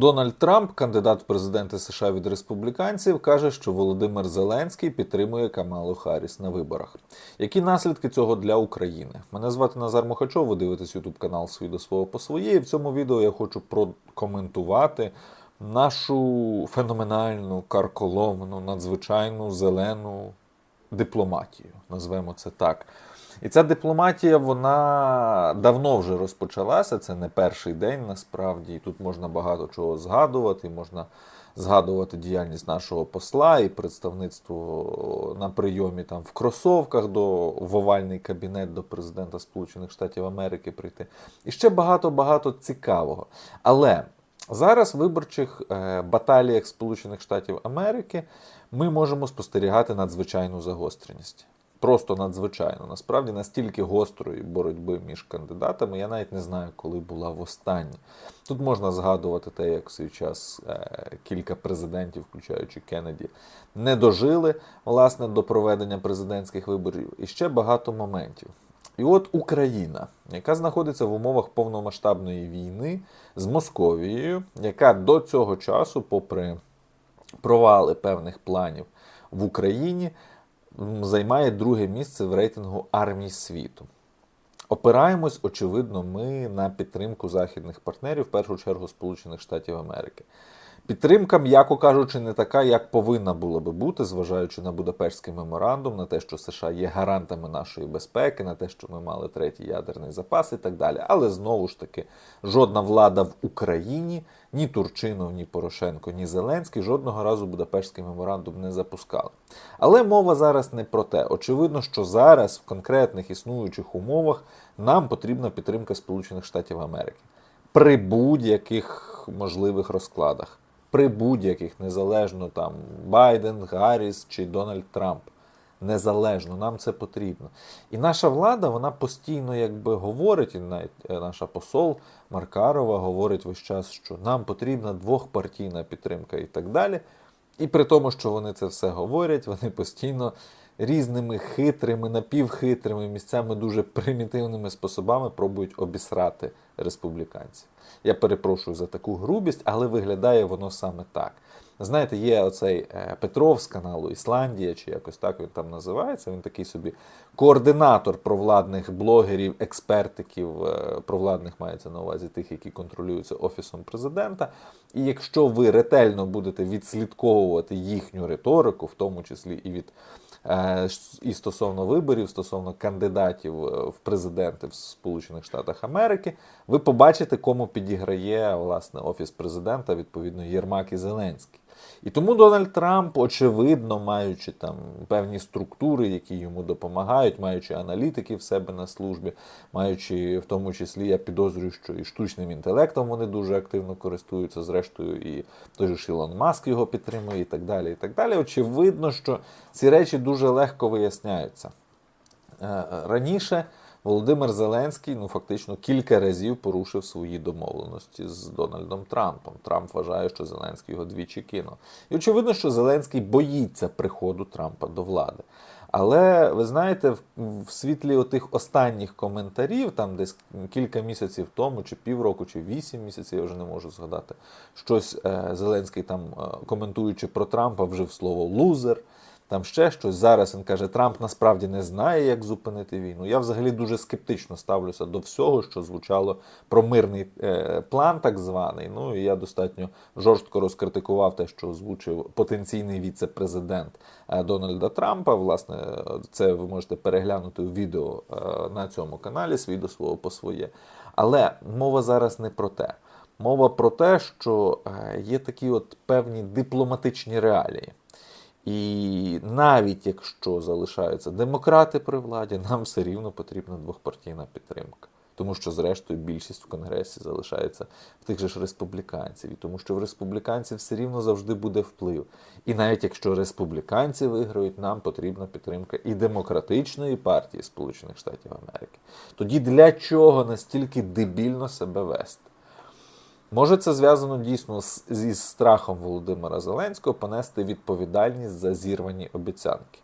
Дональд Трамп, кандидат в президенти США від республіканців, каже, що Володимир Зеленський підтримує Камалу Харріс на виборах. Які наслідки цього для України? Мене звати Назар Мохачов. Ви дивитесь Ютуб канал «Свій до свого по своє. І в цьому відео я хочу прокоментувати нашу феноменальну, карколомну, надзвичайну зелену дипломатію. Назвемо це так. І ця дипломатія, вона давно вже розпочалася. Це не перший день насправді. І тут можна багато чого згадувати. Можна згадувати діяльність нашого посла і представництво на прийомі там в кросовках до в овальний кабінет до президента Сполучених Штатів Америки прийти. І ще багато-багато цікавого. Але зараз в виборчих е, баталіях Сполучених Штатів Америки ми можемо спостерігати надзвичайну загостреність. Просто надзвичайно. Насправді настільки гострої боротьби між кандидатами, я навіть не знаю, коли була востаннє. Тут можна згадувати те, як в свій час е, кілька президентів, включаючи Кеннеді, не дожили власне до проведення президентських виборів. І ще багато моментів. І от Україна, яка знаходиться в умовах повномасштабної війни з Московією, яка до цього часу, попри провали певних планів в Україні, займає друге місце в рейтингу армій світу. Опираємось, очевидно, ми на підтримку західних партнерів, в першу чергу Сполучених Штатів Америки. Підтримка, м'яко кажучи, не така, як повинна була би бути, зважаючи на Будапештський меморандум, на те, що США є гарантами нашої безпеки, на те, що ми мали третій ядерний запас і так далі. Але знову ж таки, жодна влада в Україні, ні Турчинов, ні Порошенко, ні Зеленський жодного разу Будапештський меморандум не запускали. Але мова зараз не про те. Очевидно, що зараз в конкретних існуючих умовах нам потрібна підтримка Сполучених Штатів Америки при будь-яких можливих розкладах, при будь-яких незалежно там Байден, Гарріс чи Дональд Трамп. Незалежно, нам це потрібно. І наша влада, вона постійно якби говорить, і навіть е, наша посол Маркарова говорить весь час, що нам потрібна двохпартійна підтримка і так далі. І при тому, що вони це все говорять, вони постійно різними хитрими, напівхитрими місцями, дуже примітивними способами пробують обісрати республіканців. Я перепрошую за таку грубість, але виглядає воно саме так. Знаєте, є оцей е, Петров з каналу Ісландія, чи якось так він там називається. Він такий собі координатор провладних блогерів, експертиків, е, провладних мається на увазі тих, які контролюються офісом президента. І якщо ви ретельно будете відслідковувати їхню риторику, в тому числі і від е, і стосовно виборів, стосовно кандидатів в президенти в Сполучених Штатах Америки, ви побачите, кому підіграє власне офіс президента, відповідно Єрмак і Зеленський. І тому Дональд Трамп, очевидно, маючи там певні структури, які йому допомагають, маючи аналітиків в себе на службі, маючи в тому числі, я підозрюю, що і штучним інтелектом вони дуже активно користуються. Зрештою, і той же ж Ілон Маск його підтримує, і так далі. І так далі. Очевидно, що ці речі дуже легко виясняються. Е, Раніше Володимир Зеленський ну фактично кілька разів порушив свої домовленості з Дональдом Трампом. Трамп вважає, що Зеленський його двічі кинув. І очевидно, що Зеленський боїться приходу Трампа до влади. Але ви знаєте, в, світлі отих останніх коментарів, там десь кілька місяців тому, чи півроку, чи вісім місяців, я вже не можу згадати, щось е, Зеленський там е, коментуючи про Трампа, вжив слово лузер. Там ще щось. Зараз він каже, Трамп насправді не знає, як зупинити війну. Я взагалі дуже скептично ставлюся до всього, що звучало про мирний е, план, так званий. Ну і я достатньо жорстко розкритикував те, що озвучив потенційний віце-президент е, Дональда Трампа. Власне, це ви можете переглянути у відео е, на цьому каналі, свій до свого по своє. Але мова зараз не про те. Мова про те, що є такі от певні дипломатичні реалії. І навіть якщо залишаються демократи при владі, нам все рівно потрібна двохпартійна підтримка. Тому що, зрештою, більшість в Конгресі залишається в тих же ж республіканців, і тому що в республіканців все рівно завжди буде вплив. І навіть якщо республіканці виграють, нам потрібна підтримка і демократичної партії Сполучених Штатів Америки. Тоді для чого настільки дебільно себе вести? Може, це зв'язано дійсно зі страхом Володимира Зеленського понести відповідальність за зірвані обіцянки.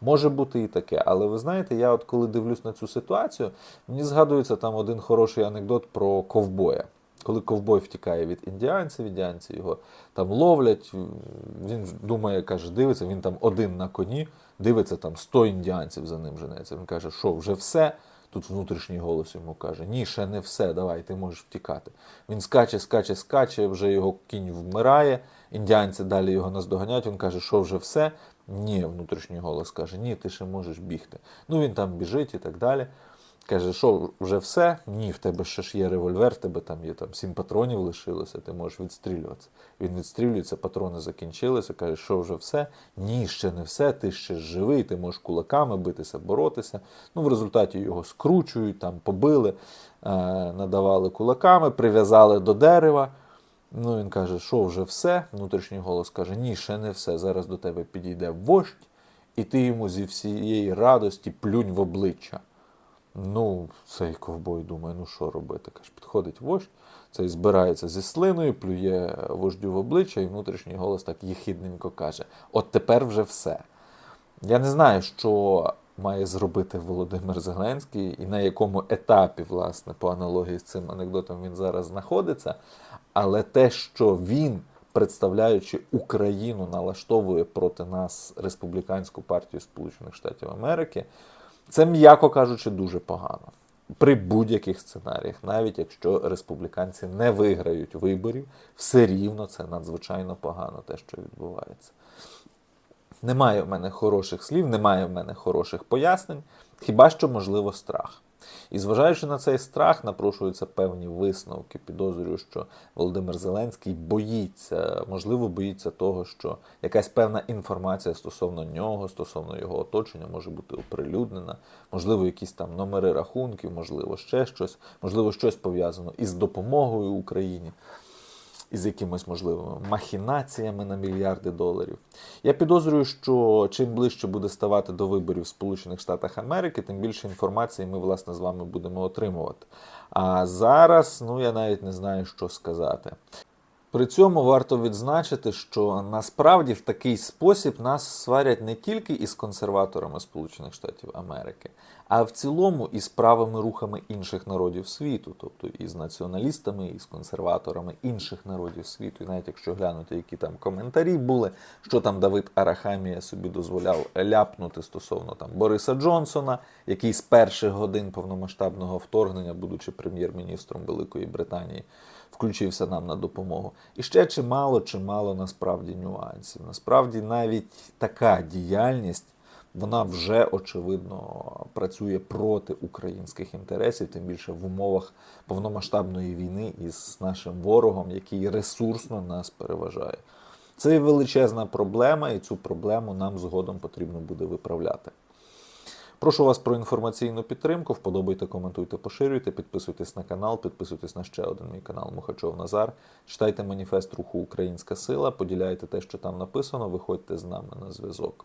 Може бути і таке, але ви знаєте, я от коли дивлюсь на цю ситуацію, мені згадується там один хороший анекдот про ковбоя, Коли ковбой втікає від індіанців, індіанці його там ловлять, він думає, каже, дивиться, він там один на коні, дивиться, там 100 індіанців за ним женеться. Він каже, що вже все. Тут внутрішній голос йому каже: Ні, ще не все, давай, ти можеш втікати. Він скаче, скаче, скаче, вже його кінь вмирає. Індіанці далі його наздоганяють. Він каже, що вже все. Ні, внутрішній голос каже, ні, ти ще можеш бігти. Ну він там біжить і так далі. Каже, що вже все? Ні, в тебе ще ж є револьвер, в тебе там є там сім патронів лишилося, ти можеш відстрілюватися. Він відстрілюється, патрони закінчилися. Каже, що вже все? Ні, ще не все, ти ще живий, ти можеш кулаками битися, боротися. Ну, в результаті його скручують, там побили, е, надавали кулаками, прив'язали до дерева. Ну, він каже, що вже все. Внутрішній голос каже, ні, ще не все. Зараз до тебе підійде вождь, і ти йому зі всієї радості плюнь в обличчя. Ну, цей ковбой думає, ну що робити? Каже, підходить вождь, цей збирається зі слиною, плює вождю в обличчя, і внутрішній голос так їхідненько каже: От тепер вже все. Я не знаю, що має зробити Володимир Зеленський і на якому етапі, власне, по аналогії з цим анекдотом він зараз знаходиться. Але те, що він, представляючи Україну, налаштовує проти нас республіканську партію Сполучених Штатів Америки, це, м'яко кажучи, дуже погано. При будь-яких сценаріях, навіть якщо республіканці не виграють виборів, все рівно це надзвичайно погано, те, що відбувається. Немає в мене хороших слів, немає в мене хороших пояснень, хіба що, можливо, страх. І зважаючи на цей страх, напрошуються певні висновки. Підозрюю, що Володимир Зеленський боїться, можливо, боїться того, що якась певна інформація стосовно нього, стосовно його оточення може бути оприлюднена, можливо, якісь там номери рахунків, можливо, ще щось, можливо, щось пов'язано із допомогою Україні із якимось можливими махінаціями на мільярди доларів. Я підозрюю, що чим ближче буде ставати до виборів в Сполучених Штатах Америки, тим більше інформації ми, власне, з вами будемо отримувати. А зараз, ну я навіть не знаю, що сказати. При цьому варто відзначити, що насправді в такий спосіб нас сварять не тільки із консерваторами Сполучених Штатів Америки, а в цілому із правими рухами інших народів світу, тобто із націоналістами, і з консерваторами інших народів світу. І навіть якщо глянути, які там коментарі були, що там Давид Арахамія собі дозволяв ляпнути стосовно там Бориса Джонсона, який з перших годин повномасштабного вторгнення, будучи прем'єр-міністром Великої Британії, включився нам на допомогу. І ще чимало, чимало насправді нюансів. Насправді навіть така діяльність. Вона вже очевидно працює проти українських інтересів, тим більше в умовах повномасштабної війни із нашим ворогом, який ресурсно нас переважає. Це величезна проблема, і цю проблему нам згодом потрібно буде виправляти. Прошу вас про інформаційну підтримку. Вподобайте, коментуйте, поширюйте, підписуйтесь на канал, підписуйтесь на ще один мій канал Мухачов Назар. Читайте маніфест руху Українська Сила, поділяйте те, що там написано, виходьте з нами на зв'язок.